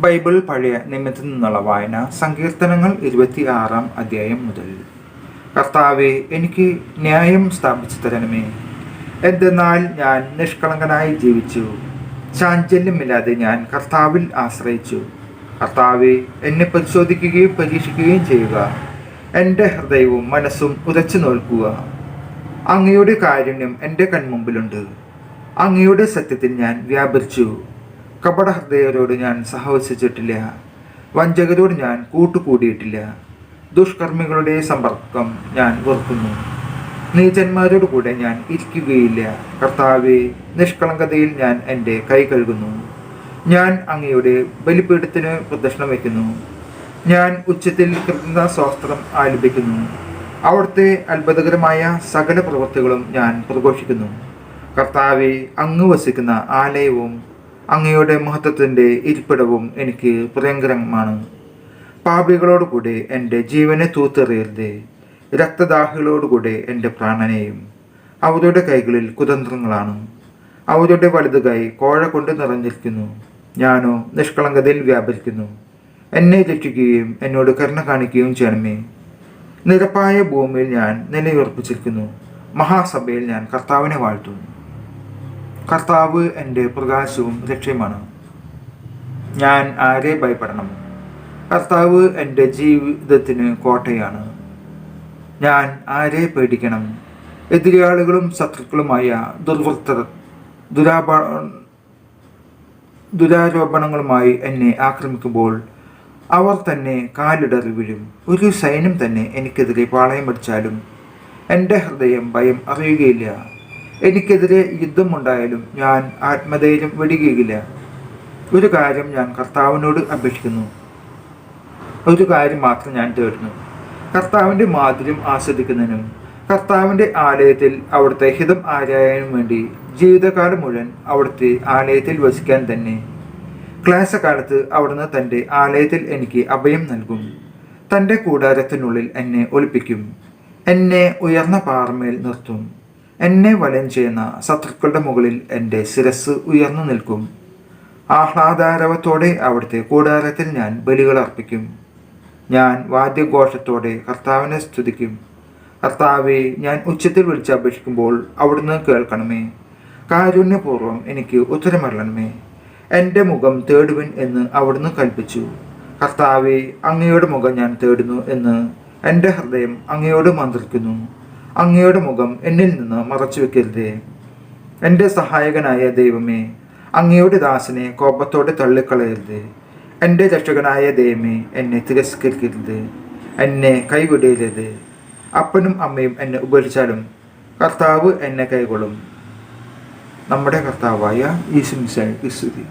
Bible പഴയ നിമിത്തിൽ നിന്നുള്ള വായന സങ്കീർത്തനങ്ങൾ ഇരുപത്തി ആറാം അധ്യായം മുതൽ. കർത്താവെ എനിക്ക് ന്യായം സ്ഥാപിച്ചു തരണമേ. എന്തെന്നാൽ ഞാൻ നിഷ്കളങ്കനായി ജീവിച്ചു. ചാഞ്ചല്യമില്ലാതെ ഞാൻ കർത്താവിൽ ആശ്രയിച്ചു. കർത്താവെ എന്നെ പരിശോധിക്കുകയും പരീക്ഷിക്കുകയും ചെയ്യുക. എന്റെ ഹൃദയവും മനസ്സും ഉതച്ചു നോൽക്കുക. അങ്ങയുടെ കാരുണ്യം എന്റെ കൺമുമ്പിലുണ്ട്. അങ്ങയുടെ സത്യത്തിൽ ഞാൻ വ്യാപരിച്ചു. കപടഹൃദയരോട് ഞാൻ സഹവസിച്ചിട്ടില്ല. വഞ്ചകരോട് ഞാൻ കൂട്ടുകൂടിയിട്ടില്ല. ദുഷ്കർമ്മികളുടെ സമ്പർക്കം ഞാൻ വെറുക്കുന്നു. നീചന്മാരോട് കൂടെ ഞാൻ ഇരിക്കുകയില്ല. കർത്താവെ നിഷ്കളങ്കതയിൽ ഞാൻ എന്റെ കൈ കഴുകുന്നു. ഞാൻ അങ്ങയുടെ ബലിപീഠത്തിന് പ്രദക്ഷിണം വയ്ക്കുന്നു. ഞാൻ ഉച്ചത്തിൽ കൃത്യ സ്വാസ്ത്രം ആലപിക്കുന്നു. അവിടുത്തെ അത്ഭുതകരമായ സകല പ്രവൃത്തികളും ഞാൻ പ്രഘോഷിക്കുന്നു. കർത്താവെ അങ്ങ് വസിക്കുന്ന ആലയവും അങ്ങയുടെ മഹത്വത്തിന്റെ ഇരിപ്പിടവും എനിക്ക് പ്രിയങ്കരമാണ്. പാപികളോടുകൂടെ എന്റെ ജീവനെ തൂത്തെറിയരുതേ. രക്തദാഹികളോടുകൂടെ എന്റെ പ്രാണനെയും അവരുടെ കൈകളിൽ കുതന്ത്രങ്ങളാണ്. അവരുടെ വലുത് കൈ കോഴ കൊണ്ട് നിറഞ്ഞിരിക്കുന്നു. ഞാനോ നിഷ്കളങ്കതയിൽ വ്യാപരിക്കുന്നു. എന്നെ രക്ഷിക്കുകയും എന്നോട് കരുണ കാണിക്കുകയും ചെയ്യണമേ. നിരപ്പായ ഭൂമിയിൽ ഞാൻ നിലയുറപ്പിച്ചിരിക്കുന്നു. മഹാസഭയിൽ ഞാൻ കർത്താവിനെ വാഴ്ത്തുന്നു. കർത്താവ് എന്റെ പ്രകാശവും രക്ഷയുമാണ് ഞാൻ ആരെ ഭയപ്പെടണം? കർത്താവ് എന്റെ ജീവിതത്തിന് കോട്ടയാണ്. ഞാൻ ആരെ പേടിക്കണം? എതിരാളികളും ശത്രുക്കളുമായ ദുർവൃത്തർ ദുരാപ ദുരാരോപണങ്ങളുമായി എന്നെ ആക്രമിക്കുമ്പോൾ അവർ തന്നെ കാലിടറി വീഴും. ഒരു സൈന്യം തന്നെ എനിക്കെതിരെ പാളയം പഠിച്ചാലും എന്റെ ഹൃദയം ഭയം അറിയുകയില്ല. എനിക്കെതിരെ യുദ്ധമുണ്ടായാലും ഞാൻ ആത്മധൈര്യം വെടിയുകയില്ല ഒരു കാര്യം ഞാൻ കർത്താവിനോട് അപേക്ഷിക്കുന്നു. ഒരു കാര്യം മാത്രം ഞാൻ തേടുന്നു. കർത്താവിന്റെ മാധുര്യം ആസ്വദിക്കുന്നതിനും കർത്താവിന്റെ ആലയത്തിൽ അവിടുത്തെ ഹിതം ആരായാനും വേണ്ടി ജീവിതകാലം മുഴുവൻ അവിടുത്തെ ആലയത്തിൽ വസിക്കാൻ തന്നെ. ക്ലാസകാലത്ത് അവിടുന്ന് തന്റെ ആലയത്തിൽ എനിക്ക് അഭയം നൽകും. തന്റെ കൂടാരത്തിനുള്ളിൽ എന്നെ ഒളിപ്പിക്കും. എന്നെ ഉയർന്ന പാറമേൽ നിർത്തും. എന്നെ വലം ചെയ്യുന്ന ശത്രുക്കളുടെ മുകളിൽ എന്റെ ശിരസ് ഉയർന്നു നിൽക്കും. ആഹ്ലാദാരവത്തോടെ അവിടുത്തെ കൂടാരത്തിൽ ഞാൻ ബലികൾ അർപ്പിക്കും. ഞാൻ വാദ്യഘോഷത്തോടെ കർത്താവിനെ സ്തുതിക്കും. കർത്താവെ ഞാൻ ഉച്ചത്തിൽ വിളിച്ചപേക്ഷിക്കുമ്പോൾ അവിടുന്ന് കേൾക്കണമേ. കാരുണ്യപൂർവം എനിക്ക് ഉത്തരമരണമേ എന്റെ മുഖം തേടുവിൻ എന്ന് അവിടുന്ന് കൽപ്പിച്ചു. കർത്താവെ അങ്ങയുടെ മുഖം ഞാൻ തേടുന്നു എന്ന് എന്റെ ഹൃദയം അങ്ങയോട് മന്ത്രിക്കുന്നു. അങ്ങയുടെ മുഖം എന്നിൽ നിന്ന് മറച്ചു വെക്കരുതേ എന്റെ സഹായകനായ ദൈവമേ അങ്ങയുടെ ദാസനെ കോപത്തോടെ തള്ളിക്കളയരുത്. എന്റെ രക്ഷകനായ ദൈവമേ എന്നെ തിരസ്കരിക്കരുത്. എന്നെ കൈവിടരുത്. അപ്പനും അമ്മയും എന്നെ ഉപേക്ഷിച്ചാലും കർത്താവ് എന്നെ കൈകൊള്ളും. നമ്മുടെ കർത്താവായ ഈശുമിശായി സ്തുതി